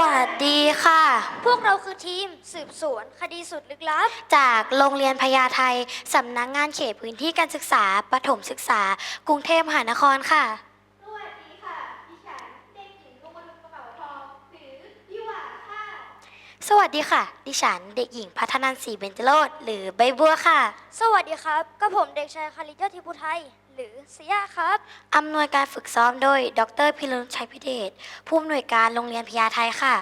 วัสดีค่ะ พวกเราคือทีมสืบสวนคดีสุดลึกลับ จากโรงเรียนพญาไทสำนักงานเขตพื้นที่การศึกษาประถมศึกษา กรุงเทพมหานครค่ะ สวัสดีค่ะ ดิฉันเด็กหญิงลุงวรรณกระเป๋าทองหรือพี่หวานค่ะ สวัสดีค่ะ ดิฉันเด็กหญิงพัฒนันท์ศรีเบญจโรดหรือใบบัวค่ะ สวัสดีครับกับผมเด็กชายคาริยาธิพุไทย หรือเสียครับอำนวยการฝึกซ้อมโดย ดรพิรุณชัยพิเดชผู้อำนวยการโรงเรียนพญาไทค่ะ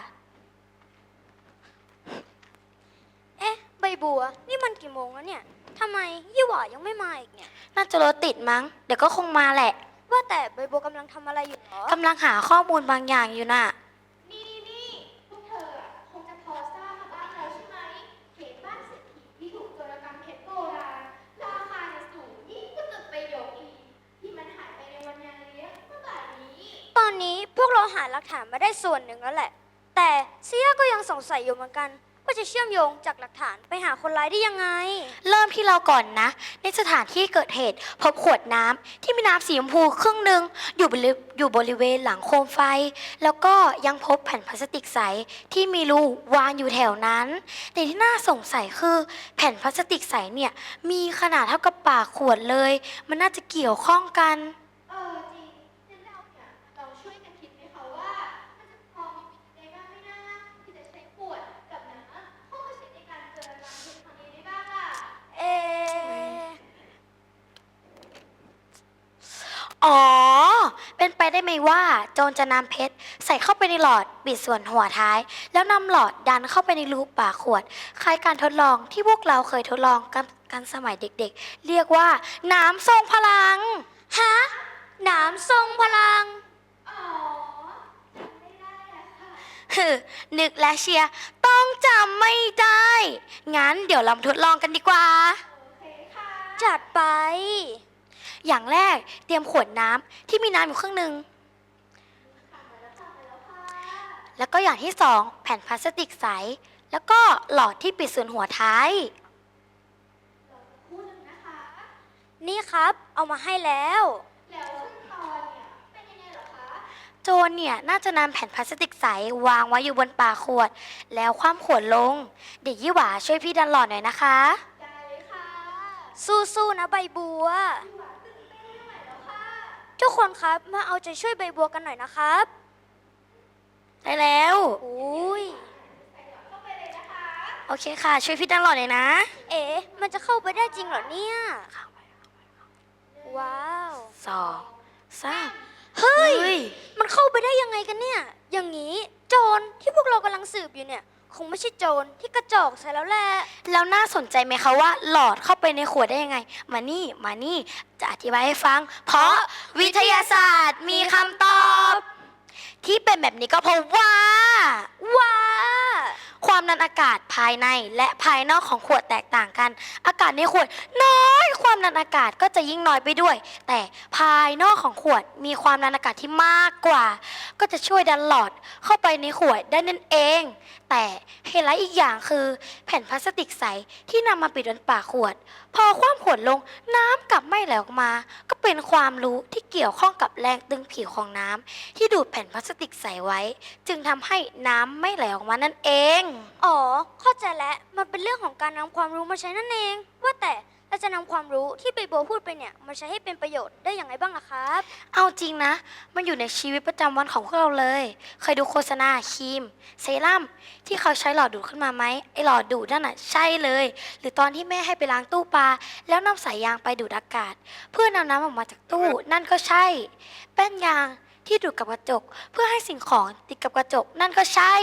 เอ๊ะ ใบบัว นี่มันกี่โมงแล้วเนี่ยทำไมยี่หวายังไม่มาอีกเนี่ย น่าจะรถติดมั้ง เดี๋ยวก็คงมาแหละว่าแต่ใบบัวกำลังทำอะไรอยู่หรอกำลังหาข้อมูลบางอย่างอยู่น่ะ ตอนนี้พวกเราหาหลักฐานมาได้ส่วนหนึ่งแล้วแหละ แต่เซียก็ยังสงสัยอยู่เหมือนกัน ว่าจะเชื่อมโยงจากหลักฐานไปหาคนร้ายได้ยังไง เริ่มที่เราก่อนนะ ในสถานที่เกิดเหตุ พบขวดน้ำที่มีน้ำสีชมพูครึ่งหนึ่งอยู่บริอยู่บริเวณหลังโคมไฟ แล้วก็ยังพบแผ่นพลาสติกใสที่มีรูวางอยู่แถวนั้น แต่ที่น่าสงสัยคือแผ่นพลาสติกใสเนี่ยมีขนาดเท่ากับปากขวดเลย มันน่าจะเกี่ยวข้องกัน เออจริงงั้นเราเนี่ยเราช่วยกันคิดไหมคะว่า มันจะพอมีวิธีใดบ้างไหมนะที่จะใช้ขวดกับน้ำเข้ามาใช้ในการเจรจาเพชรครั้งนี้ได้บ้างล่ะ เอ อ๋อ เป็นไปได้ไหมว่าโจรจะนำเพชร ใส่เข้าไปในหลอดบิดส่วนหัวท้าย แล้วนำหลอดดันเข้าไปในรูปากขวด คล้ายการทดลองที่พวกเราเคยทดลองกันกันสมัยเด็กๆ เรียกว่าน้ำทรงพลัง ฮะหนามทรงพลังอ๋อจำไม่ได้แล้วค่ะฮึนึกและเชียร์ต้องจำไม่ได้ งั้นเดี๋ยวเรามาทดลองกันดีกว่าโอเคค่ะจัดไป อย่างแรกเตรียมขวดน้ำที่มีน้ำอยู่ครึ่งหนึ่งแล้วก็อย่างที่สองแผ่นพลาสติกใส แล้วก็หลอดที่ปิดส่วนหัวท้ายคู่หนึ่งนะคะนี่ครับเอามาให้แล้วแล้วขั้นตอนเนี่ยเป็นยังไงเหรอคะโจรเนี่ยน่าจะนำแผ่นพลาสติกใสวางไว้อยู่บนปากขวด แล้วคว่ำขวดลง เด็กยี่หวาช่วยพี่ดันหลอดหน่อยนะคะได้เลยค่ะสู้ๆนะใบบัว ทุกคนครับมาเอาใจช่วยใบบัวกันหน่อยนะครับได้แล้วอุ้ยโอเคค่ะ ช่วยพี่ดันหลอดหน่อยนะ เอ๊ะมันจะเข้าไปได้จริงเหรอเนี่ยว้าวสองสามเฮ้ยเฮ้ยมันเข้าไปได้ยังไงกันเนี่ย อย่างนี้ โจรที่พวกเรากำลังสืบอยู่เนี่ย คงไม่ใช่โจรที่กระจอกใช่แล้วแหละ แล้วน่าสนใจไหมคะว่าหลอดเข้าไปในขวดได้ยังไง มานี่มานี่จะอธิบายให้ฟัง เพราะวิทยาศาสตร์มีคำตอบ ที่เป็นแบบนี้ก็เพราะว่า ว้า ความดันอากาศภายในและภายนอกของขวดแตกต่างกัน อากาศในขวดน้อย ความดันอากาศก็จะยิ่งน้อยไปด้วย แต่ภายนอกของขวดมีความดันอากาศที่มากกว่า ก็จะช่วยดันหลอดเข้าไปในขวดได้นั่นเอง แต่ไฮไลท์อีกอย่างคือ แผ่นพลาสติกใสที่นำมาปิดบนปากขวด พอความขวดลงน้ำกลับไม่ไหลออกมา ก็เป็นความรู้ที่เกี่ยวข้องกับแรงตึงผิวของน้ำที่ดูดแผ่นพลาสติกใสไว้ จึงทำให้น้ำไม่ไหลออกมานั่นเอง อ๋อ เข้าใจแล้ว มันเป็นเรื่องของการนำความรู้มาใช้นั่นเอง ว่าแต่ เราจะนำความรู้ที่ใบบัวพูดไปเนี่ยมาใช้ให้เป็นประโยชน์ได้อย่างไรบ้างล่ะครับ เอาจริงนะ มันอยู่ในชีวิตประจำวันของพวกเราเลย เคยดูโฆษณาครีม เซรั่มที่เขาใช้หลอดดูดขึ้นมาไหมไอหลอดดูดนั่นน่ะใช่เลย หรือตอนที่แม่ให้ไปล้างตู้ปลาแล้วนำสายยางไปดูดอากาศ เพื่อนำน้ำออกมาจากตู้นั่นก็ใช่ แป้นยางที่ดูดกับกระจก เพื่อให้สิ่งของติดกับกระจกนั่นก็ใช่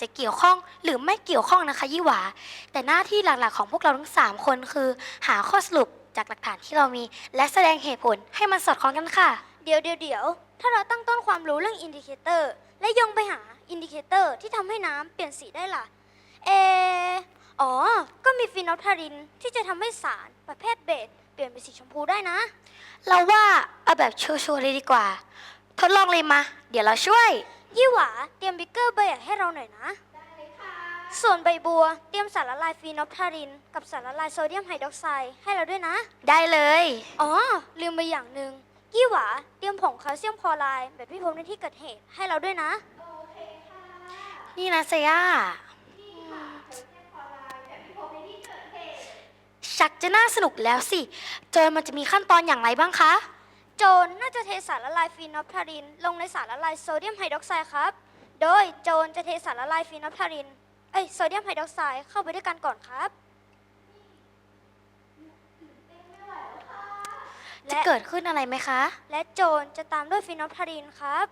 จจะเกี่ยวข้องหรือไม่เกี่ยวข้องนะคะยี่หวา แต่หน้าที่หลักๆของพวกเราทั้ง 3 คนคือ หาข้อสรุปจากหลักฐานที่เรามี และแสดงเหตุผลให้มันสอดคล้องกันค่ะ เดี๋ยวเดี๋ยวเดี๋ยวถ้าเราตั้งต้นความรู้เรื่องอินดิเคเตอร์และโยงไปหาอินดิเคเตอร์ที่ทำให้น้ำเปลี่ยนสีได้ล่ะ เอออ๋อ ก็มีฟีนอลทารินที่จะทำให้สารประเภทเบสเปลี่ยนเป็นสีชมพูได้นะ เราว่าเอาแบบชัวร์ๆเลยดีกว่า ทดลองเลยมา เดี๋ยวเราช่วย ยี่หวาเตรียมบิ๊กเกอร์ใบใหญ่ให้เราหน่อยนะได้เลยค่ะส่วนใบบัวเตรียมสารละลายฟีนอลพาริน กับสารละลายโซเดียมไฮดรอกไซด์ให้เราด้วยนะ ได้เลย อ๋อ ลืมไปอย่างหนึ่งยี่หวาเตรียมผงแคลเซียมคลอไรด์แบบที่พบในที่เกิดเหตุให้เราด้วยนะโอเคค่ะนี่นะเซย่านี่ค่ะแคลเซียมคลอไรด์แบบที่พบในที่เกิดเหตุชักจะน่าสนุกแล้วสิ โจรมันจะมีขั้นตอนอย่างไรบ้างคะโจรน่าจะเทสารละลายฟีนอลพาริน ลงในสารละลายโซเดียมไฮดรอกไซด์ครับ โดยโจรจะเทสารละลายฟีนอลพารินเอ้ยโซเดียมไฮดรอกไซด์เข้าไปด้วยกันก่อนครับ จะและเกิดขึ้นอะไรไหมคะ และโจรจะตามด้วยฟีนอลพารินครับ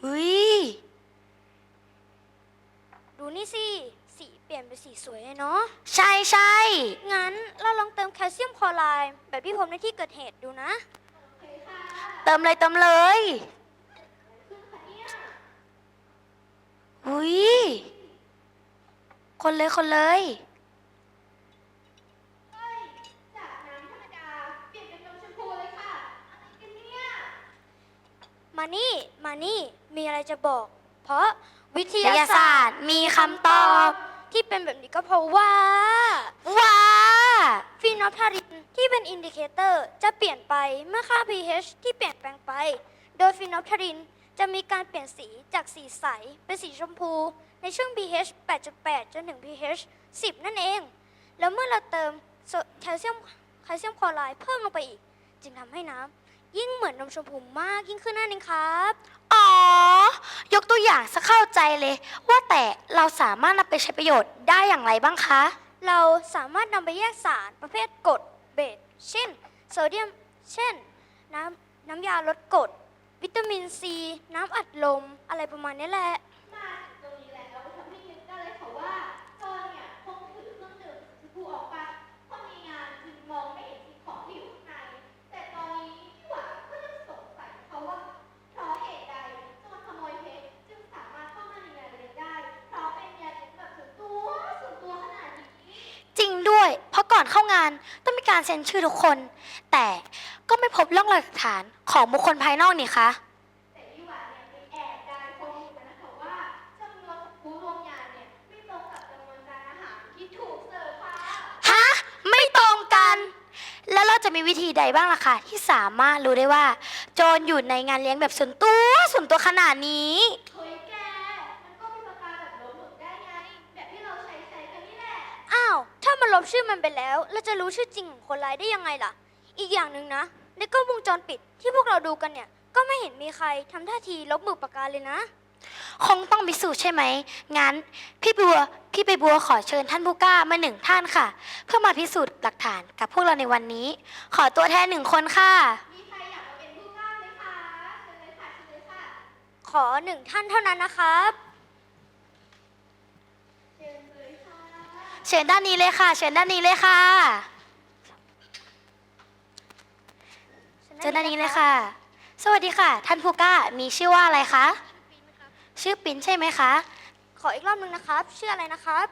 เฮ้ย ดูนี่สิสี เปลี่ยนเป็นสีสวยเลยเนาะ ใช่ใช่งั้นเราลองเติมแคลเซียมคลอไรด์แบบที่พบในที่เกิดเหตุดูนะ เติมเลยเติมเลยอุ้ยคนเลยคนเลยเฮ้ยจากน้ำธรรมดาเปลี่ยนเป็นนมชมพูเลยค่ะอะไรกันเนี่ยมานี่ มานี่ มีอะไรจะบอก เพราะวิทวิทยาศาสตร์มีคำตอบ ที่เป็นแบบนี้ก็เพราะว่า ว้าฟีนอลพารินที่เป็นอินดิเคเตอร์จะเปลี่ยนไปเมื่อค่า pH ที่เปลี่ยนแปลงไป โดยฟีนอลพารินจะมีการเปลี่ยนสีจากสีใส เป็นสีชมพู ในช่วง pH 8.8 จนถึง pH 10 นั่นเอง แล้วเมื่อเราเติมโซแคลเซียมแคลเซียมคลอไรด์เพิ่มลงไปอีก จึงทำให้น้ำ ยิ่งเหมือนนมชมพูมากยิ่งขึ้นนั่นเองครับ อ๋อ ยกตัวอย่างสักเข้าใจเลย ว่าแต่เราสามารถนำไปใช้ประโยชน์ได้อย่างไรบ้างคะ เราสามารถนำไปแยกสารประเภทกรดเบสเช่น โซเดียม เช่น น้ำน้ำยาลดกรดวิตามินซี น้ำอัดลม อะไรประมาณนี้แหละ อนเข้างานต้องมีการเซ็นชื่อทุกคน แต่ก็ไม่พบร่องรอยหลักฐานของบุคคลภายนอกนี่คะแต่พี่หวานเนี่ยไปแอบได้ข้อมูลมานะคะว่าจำนวนของผู้ร่วมงานเนี่ยไม่ตรงกับจำนวนจานอาหารที่ถูกเสิร์ฟค่ะฮะไม่ตรงกัน แล้วเราจะมีวิธีใดบ้างล่ะคะที่สามารถรู้ได้ว่า โจรอยู่ในงานเลี้ยงแบบส่วนตัวส่วนตัวขนาดนี้เฮ้ยแกมันก็มีปากกาแบบลบหมึกได้ไง แบบที่เราใช้ใช้กันนี่แหละ อ้าว ถ้า มันลบชื่อมันไปแล้ว เราจะรู้ชื่อจริงของคนร้ายได้ยังไงล่ะ อีกอย่างหนึ่งนะ ในกล้องวงจรปิดที่พวกเราดูกันเนี่ย ก็ไม่เห็นมีใครทำท่าทีลบหมึกปากกาเลยนะ คงต้องพิสูจน์ใช่ไหม งั้น พี่บัว พี่ใบบัวขอเชิญท่านผู้กล้ามาหนึ่งท่านค่ะ เพื่อมาพิสูจน์หลักฐานกับพวกเราในวันนี้ ขอตัวแทนหนึ่งคนค่ะมีใครอยากมาเป็นผู้กล้าไหมคะเชิญเลยค่ะเชิญเลยค่ะขอหนึ่งท่านเท่านั้นนะครับ เชิญเลยค่ะ เชิญด้านนี้เลยค่ะ เชิญด้านนี้เลยค่ะ เชิญด้านนี้เลยค่ะ สวัสดีค่ะ ท่านผู้กล้ามีชื่อว่าอะไรคะ ชื่อปิ้นใช่ไหมคะ ขออีกรอบหนึ่งนะครับ ชื่ออะไรนะครับ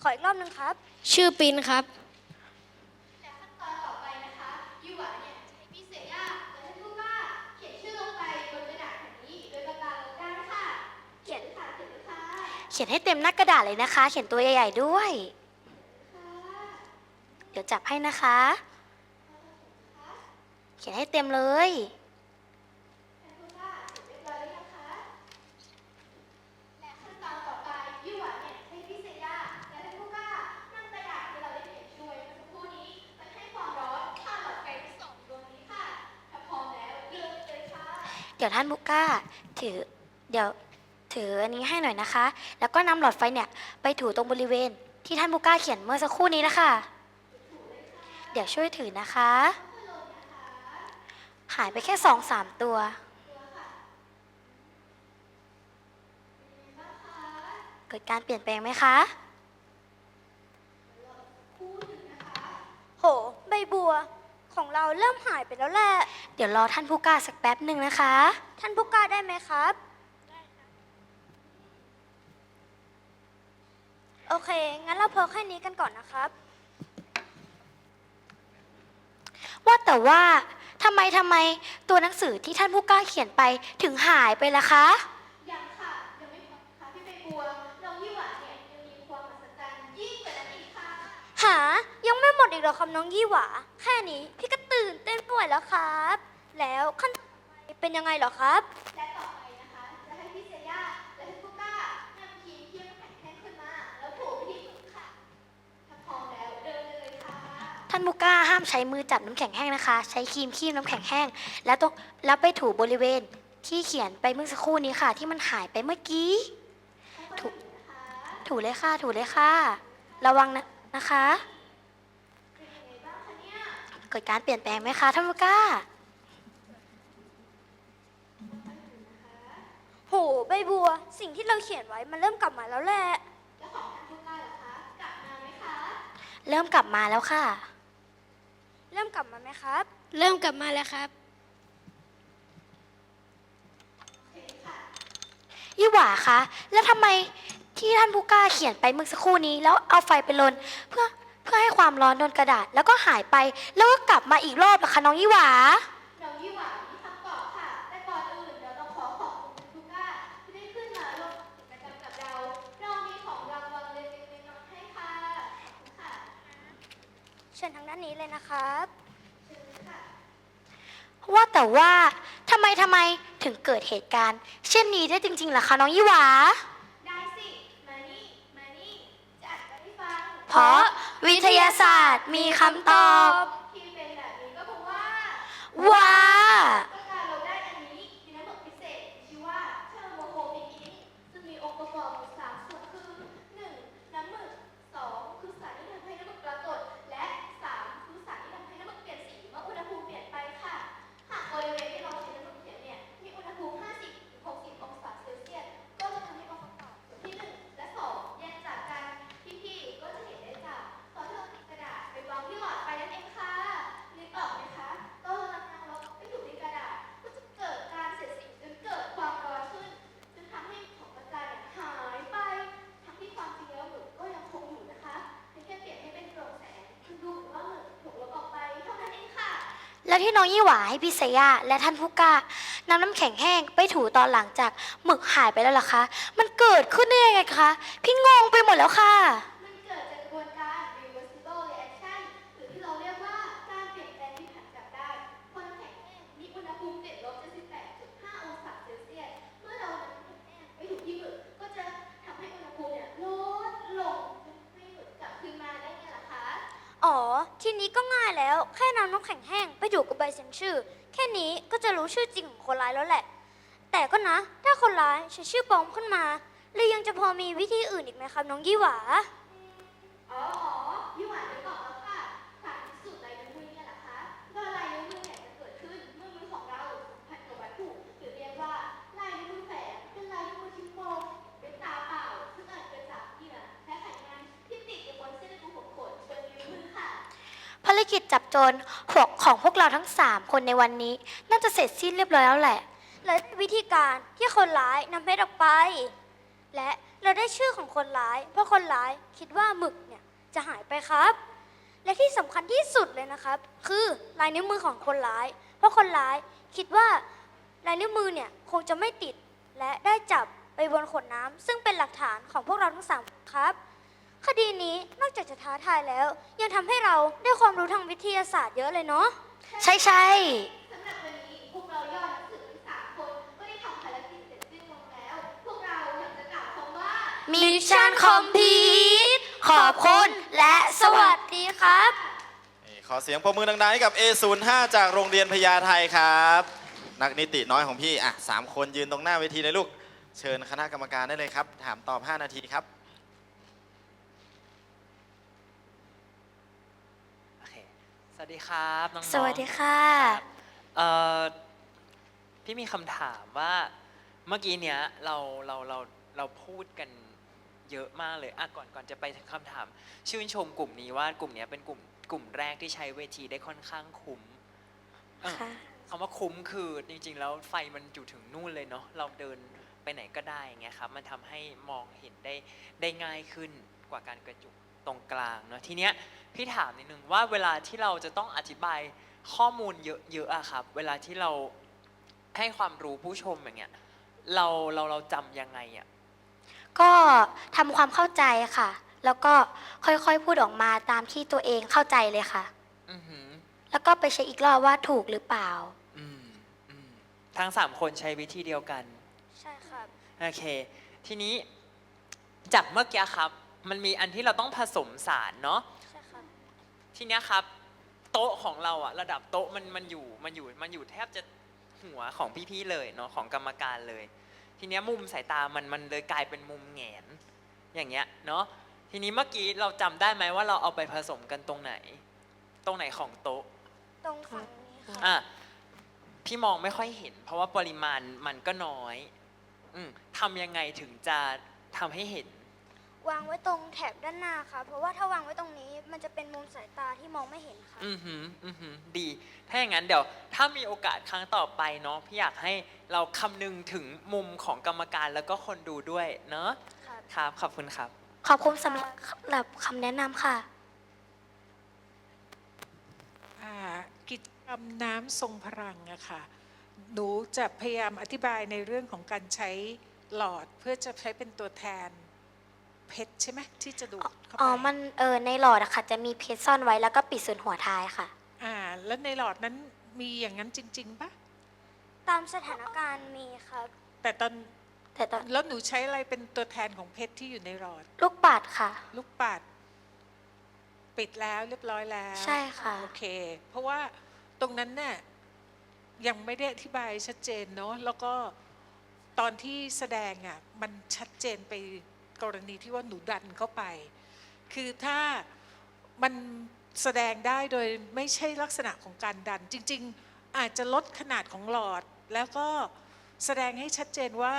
ขออีกรอบหนึ่งครับ ชื่อปินครับ เขียนให้เต็มหน้ากระดาษเลยนะคะ เขียนตัวใหญ่ๆด้วย เดี๋ยวจับให้นะคะ เขียนให้เต็มเลยท่านผู้กล้าเสร็จเรียบร้อยแล้วนะคะและขั้นตอนต่อไปยูหวานี่ยให้พี่เซย่าและท่านผู้กล้านำกระดาษให้เราได้เขียนด้วยพวกนี้จะให้ความร้อนผ่านหลอดแก๊สตรงนี้ค่ะพอแล้วเรียบร้อยค่ะเดี๋ยวท่านบุก้าถือ เดี๋ยว ถืออันนี้ให้หน่อยนะคะ แล้วก็นำหลอดไฟเนี่ยไปถูตรงบริเวณที่ท่านบุก้าเขียนเมื่อสักครู่นี้นะคะ เดี๋ยวช่วยถือนะคะ หายไปแค่สองสามตัว เกิดการเปลี่ยนแปลงไหมคะ โห ใบบัว ของเราเริ่มหายไปแล้วแหละ เดี๋ยวรอท่านผู้กล้าสักแป๊บหนึ่งนะคะ ท่านผู้กล้าได้ไหมครับ โอเค งั้นเราเพิ่มแค่นี้กันก่อนนะครับ ว่าแต่ว่าทำไมทำไมตัวหนังสือที่ท่านผู้กล้าเขียนไปถึงหายไปล่ะคะ ยังค่ะยังไม่พอค่ะพี่ใบบัวน้องยี่หวาเนี่ยยังมีความมหัศจรรย์ยิ่งกว่านั้นอีกค่ะ หา ยังไม่หมดอีกเหรอครับน้องยี่หวา แค่นี้พี่ก็ตื่นเต้นไม่ไหวแล้วครับ แล้วขั้นตอนต่อไปเป็นยังไงเหรอครับ และต่อไปนะคะ จะให้พี่เซย่าและพี่ปุ๊กก้านำครีมเทียมแข็งแห้งขึ้นมา แล้วถูไปที่มือค่ะ ถ้าพร้อมแล้วเดินเลยค่ะ ท่านผู้กล้าห้ามใช้มือจับน้ำแข็งแห้งนะคะ ใช้ครีมคีบน้ำแข็งแห้ง แล้วต้องแล้วไปถูบริเวณที่เขียนไปเมื่อสักครู่นี้ค่ะ ที่มันหายไปเมื่อกี้ ถูถูเลยค่ะ ถูเลยค่ะ ระวังนะนะคะเป็นยังไงบ้างคะเนี่ยเกิดการเปลี่ยนแปลงไหมคะท่านผู้กล้าโหใบบัว สิ่งที่เราเขียนไว้มันเริ่มกลับมาแล้วแหละแล้วของท่านผู้กล้าล่ะคะกลับมาไหมคะเริ่มกลับมาแล้วค่ะ เริ่มกลับมาไหมครับ เริ่มกลับมาแล้วครับเห็นค่ะยี่หว่าคะ แล้วทำไมที่ท่านผู้กล้าเขียนไปเมื่อสักครู่นี้ แล้วเอาไฟไปลนเพื่อเพื่อให้ความร้อนโดนกระดาษ แล้วก็หายไป แล้วก็กลับมาอีกรอบล่ะคะน้องยี่หวา เชิญทางด้านนี้เลยนะครับเชิญค่ะว่าแต่ว่าทำไมทำไมถึงเกิดเหตุการณ์ เช่นนี้ได้จริงๆล่ะคะน้องยี่หวา ได้สิ มานี่ มานี่ จะอ่านให้ฟังเพราะวิทยาศาสตร์มีคำตอบ ที่เป็นแบบนี้ก็เพราะว่าว่าก็การเรา แล้วที่น้องยี่หวาให้พี่เซย่าและท่านผู้กล้านำน้ำแข็งแห้งไปถูตอนหลังจากหมึกหายไปแล้วล่ะคะ มันเกิดขึ้นได้ยังไงคะ พี่งงไปหมดแล้วค่ะ ทีนี้ก็ง่ายแล้ว แค่นำน้ำแข็งแห้งไปดูกับใบเซ็นชื่อ แค่นี้ก็จะรู้ชื่อจริงของคนร้ายแล้วแหละ แต่ก็นะ ถ้าคนร้ายใช้ชื่อปลอมขึ้นมาหรือยังจะพอมีวิธีอื่นอีกไหมครับน้องยี่หวา อ๋อ กิจจับโจรหกของพวกเราทั้ง 3 คนในวันนี้ น่าจะเสร็จสิ้นเรียบร้อยแล้วแหละ และวิธีการที่คนร้ายนำเพชรออกไป และเราได้ชื่อของคนร้าย เพราะคนร้ายคิดว่าหมึกเนี่ยจะหายไปครับ และที่สำคัญที่สุดเลยนะครับ คือลายนิ้วมือของคนร้าย เพราะคนร้ายคิดว่าลายนิ้วมือเนี่ยคงจะไม่ติด และได้จับไปบนขวดน้ำซึ่งเป็นหลักฐานของพวกเราทั้งสามครับ คดีนี้นอกจากจะท้าทายแล้ว ยังทำให้เราได้ความรู้ทางวิทยาศาสตร์เยอะเลยเนาะ ใช่ใช่สำหรับวันนี้พวกเรายอดนักสืบทั้งสามคนก็ได้ทำภารกิจเสร็จสิ้นลงแล้ว พวกเราอยากจะกล่าวคำว่า มิชชั่นคอมพลีทขอบคุณและสสวัวัสสดีดีครับ นี่ขอเสียงปรบมือดังๆให้กับ A05 จากโรงเรียนพญาไทครับ นักนิติน้อยของพี่อะสามคนยืนตรงหน้าเวทีเลยลูก เชิญคณะกรรมการได้เลยครับ ถามตอบ 5 นาทีครับ โอเค ส วัสดีครับน้องๆสวัสดีค่ะเอ่อพี่มีคำถามว่าเมื่อกี้เนี้ยเราเราเราเราพูดกันเยอะมากเลยอะก่อนก่อนจะไปถึงคำถาม ชื่นชมกลุ่มนี้ว่ากลุ่มเนี้ยเป็นกลุ่มกลุ่มแรกที่ใช้เวทีได้ค่อนข้างคุ้มเออค่ะ คำว่าคุ้มคือจริงๆ แล้วไฟมันอยู่ถึงนู่นเลยเนาะเราเดินไปไหนก็ได้อย่างเงี้ยครับมันทำให้มองเห็นได้ได้ง่ายขึ้นกว่าการกระจุก ตรงกลางเนาะทีเนี้ยพี่ถามนิดนึงว่าเวลาที่เราจะต้องอธิบายข้อมูลเยอะๆอะครับ เวลาที่เราให้ความรู้ผู้ชมอย่างเงี้ยเราเราเราจำยังไงอะก็ทำความเข้าใจค่ะ แล้วก็ค่อยๆพูดออกมาตามที่ตัวเองเข้าใจเลยค่ะ อือหือ แล้วก็ไปเช็คอีกรอบว่าถูกหรือเปล่า อืมอืมทั้งสามคนใช้วิธีเดียวกัน ใช่ครับ โอเค ทีนี้จากเมื่อกี้ครับ มันมีอันที่เราต้องผสมสารเนาะใช่ครับ ทีเนี้ยครับ โต๊ะของเราอะระดับโต๊ะมันมันอยู่มันอยู่มันอยู่แทบจะหัวของพี่ๆเลยเนาะของกรรมการเลย ทีเนี้ยมุมสายตามันมันเลยกลายเป็นมุมแหงนอย่างเงี้ยเนาะทีนี้เมื่อกี้เราจำได้ไหมว่าเราเอาไปผสมกันตรงไหน ตรงไหนของโต๊ะ ตรงฝั่งนี้ครับอะพี่มองไม่ค่อยเห็น เพราะว่าปริมาณมันก็น้อยอมทำยังไงถึงจะทำให้เห็น วางไว้ตรงแถบด้านหน้าครับเพราะว่าถ้าวางไว้ตรงนี้มันจะเป็นมุมสายตาที่มองไม่เห็นครับอือหืออือหือดี ถ้าอย่างนั้นเดี๋ยว ถ้ามีโอกาสครั้งต่อไปเนาะพี่อยากให้เราคำนึงถึงมุมของกรรมการแล้วก็คนดูด้วยเนาะครับ ครับขอบคุณครับ ขอบคุณสำหรับสำหรับคำแนะนำค่ะ อ่ากิจกรรมน้ำทรงพลังอะค่ะ หนูจะพยายามอธิบายในเรื่องของการใช้หลอดเพื่อจะใช้เป็นตัวแทน เพชรใช่ไหมที่จะดูดเข้าไปอ๋อ มันเออในหลอดอะค่ะ จะมีเพชรซ่อนไว้แล้วก็ปิดส่วนหัวท้ายค่ะ อ่า แล้วในหลอดนั้นมีอย่างนั้นจริงๆปะตามสถานการณ์มีครับ แต่ตอนแต่ตอนแล้วหนูใช้อะไรเป็นตัวแทนของเพชรที่อยู่ในหลอด ลูกปัดค่ะ ลูกปัด ปิดแล้วเรียบร้อยแล้วใช่ค่ะ โอเค เพราะว่าตรงนั้นเนี่ยยังไม่ได้อธิบายชัดเจนเนาะแล้วก็ตอนที่แสดงอะมันชัดเจนไป กรณีที่ว่าหนูดันเข้าไป คือถ้ามันแสดงได้โดยไม่ใช่ลักษณะของการดัน จริง ๆ อาจจะลดขนาดของหลอด แล้วก็แสดงให้ชัดเจนว่า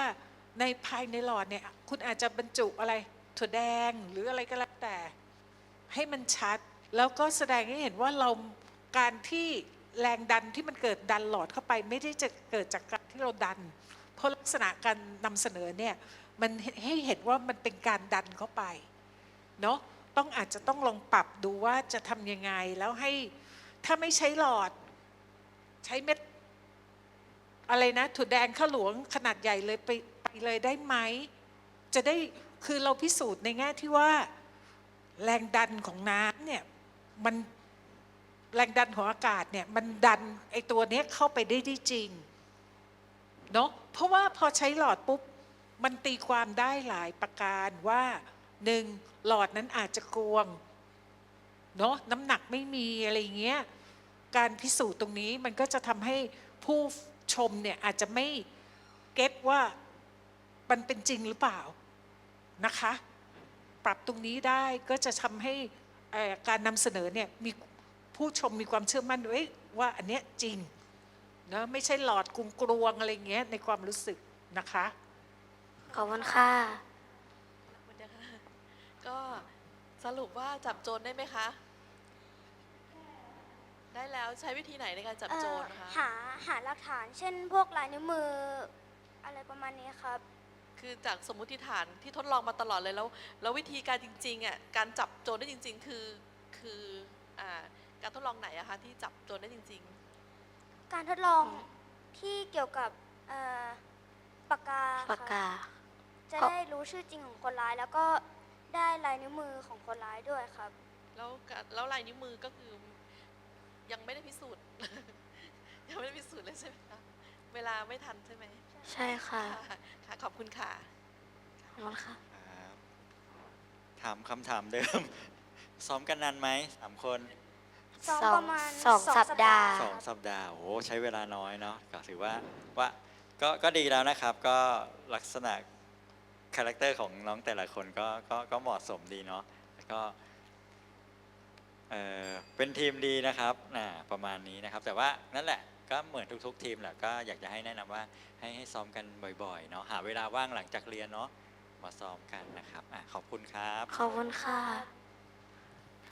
ในภายในหลอดเนี่ยคุณอาจจะบรรจุอะไรถั่วแดงหรืออะไรก็แล้วแต่ ให้มันชัด แล้วก็แสดงให้เห็นว่าเราการที่แรงดันที่มันเกิดดันหลอดเข้าไป ไม่ได้จะเกิดจากการที่เราดัน เพราะลักษณะการนำเสนอเนี่ยมันให้เห็นว่ามันเป็นการดันเข้าไปเนาะต้องอาจจะต้องลองปรับดูว่าจะทำยังไงแล้วให้ถ้าไม่ใช้หลอด ใช้เม็ด อะไรนะถั่วแดงข้าวหลวงขนาดใหญ่เลยไปไปเลยได้ไหม จะได้คือเราพิสูจน์ในแง่ที่ว่า แรงดันของน้ำเนี่ยมันแรงดันของอากาศเนี่ยมันดันไอตัวเนี้ยเข้าไปได้ได้จริง เนาะเพราะว่าพอใช้หลอดปุ๊บ มันตีความได้หลายประการว่าหนึ่งหลอดนั้นอาจจะกวงเนาะน้ำหนักไม่มีอะไรเงี้ยการพิสูจน์ตรงนี้มันก็จะทำให้ผู้ชมเนี่ยอาจจะไม่เก็ตว่ามันเป็นจริงหรือเปล่านะคะ ปรับตรงนี้ได้ก็จะทำให้การนำเสนอเนี่ยมีผู้ชมมีความเชื่อมั่นว่าอันเนี้ยจริง นะไม่ใช่หลอดกรุงกรวงอะไรเงี้ยในความรู้สึกนะคะขอบคุณค่ะขอบคุณนะคะก็สรุปว่าจับโจรได้ไหมคะ ได้แล้วใช้วิธีไหนในการจับโจรนะคะเอ่อหาหาหลักฐาน เช่น พวกลายนิ้วมือ อะไรประมาณนี้ครับ คือจากสมมุติฐานที่ทดลองมาตลอดเลยแล้ว แล้ววิธีการจริงๆอะการจับโจรได้จริง ๆ คือคืออ่าการทดลองไหนอะคะที่จับโจรได้จริง การทดลองที่เกี่ยวกับเอ่อปากกาปากครับกา จะครับได้รู้ชื่อจริงของคนร้าย แล้วก็ได้ลายนิ้วมือของคนร้ายด้วยครับๆแล้วการแล้วลายนิ้วมือก็คือ ยังไม่ได้พิสูจน์ ยังไม่ได้พิสูจน์เลยใช่ไหมคะเวลาไม่ทันใช่ไหมใช่ค่ะค่ะค่ะขอบคุณค่ะ ขอบคุณค่ะ ครับถามคำถามเดิม ซ้อมกันนานไหมสามคน ซ้อมสองประมาณสองสัปดาห์ สองสัปดาห์โอ้โหใช้เวลาน้อยเนาะก็ถือว่าว่าก็ก็ดีแล้วนะครับ ก็ลักษณะคาแรคเตอร์ของน้องแต่ละคนก็ก็ก็เหมาะสมดีเนาะแล้วก็เออเป็นทีมดีนะครับอ่าประมาณนี้นะครับ แต่ว่านั่นแหละก็เหมือนทุก ๆ ทีมแหละก็อยากจะให้แนะนำว่าให้ให้ซ้อมกันบ่อยๆเนาะหาเวลาว่างหลังจากเรียนเนาะมาซ้อมกันนะครับอะขอบคุณครับ ขอบคุณค่ะ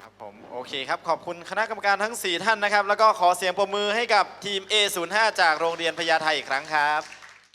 ครับผมโอเคครับขอบคุณคณะกรรมการทั้ง 4 ท่านนะครับ แล้วก็ขอเสียงปรบมือให้กับทีม A05 จากโรงเรียนพญาไทอีกครั้งครับ